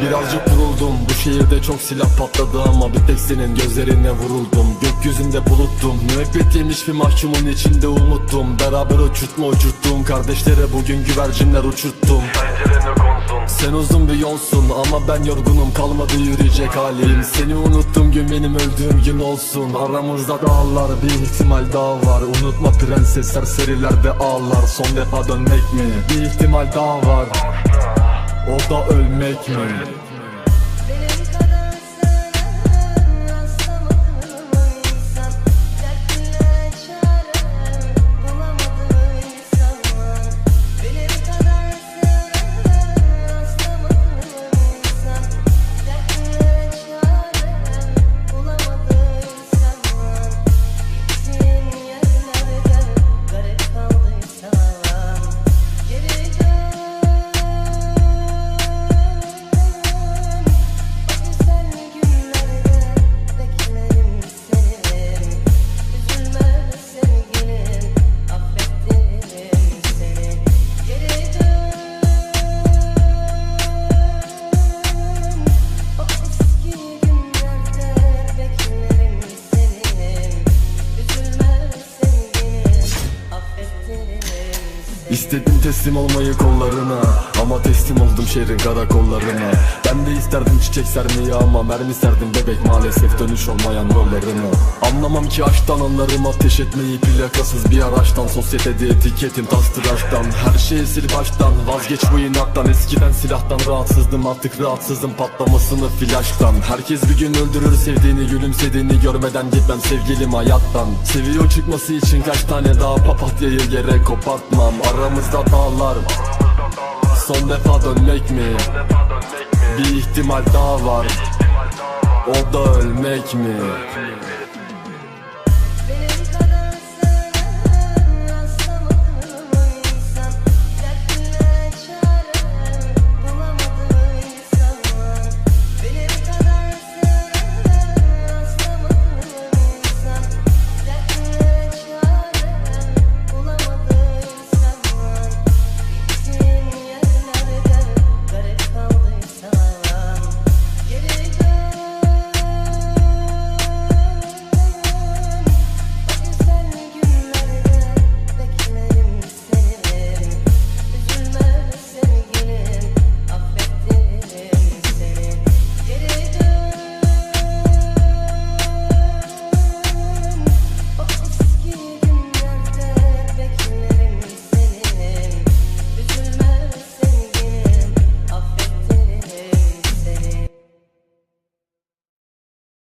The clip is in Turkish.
Birazcık vuruldum bu şehirde çok silah patladı ama bir tek senin gözlerine vuruldum. Gökyüzünde buluttum müebbet yemiş bir mahkumun içinde umuttum Beraber uçurtma uçurttum kardeşlere bugün güvercinler uçurttum Sen uzun bir yolsun ama ben yorgunum. Kalmadı yürüyecek halim. Seni unuttum gün benim öldüğüm gün olsun. Aramızda dağlar bir ihtimal daha var. Unutma prenses serseriler ve ağlar. Son defa dönmek mi? Bir ihtimal daha var. O da ölmek mi? İstedim teslim olmayı kollarına Ama teslim oldum şehrin karakollarına. Ben de isterdim çiçek sermeyi ama Mermi serdim bebek maalesef dönüş olmayan yollarına. Anlamam ki aşktan anlarım ateş etmeyi Plakasız bir araçtan Sosyetede etiketim tas tıraştan Her şeyi sil baştan Vazgeç bu inattan. Eskiden silahtan rahatsızdım artık rahatsızım Patlamasını flaştan. Herkes bir gün öldürür sevdiğini gülümsediğini Görmeden gitmem sevgilim hayattan. Seviyor çıkması için kaç tane daha papatyayı yere kopartmam Aramızda dağlar Son defa dönmek mi? Bir ihtimal daha var O da ölmek mi?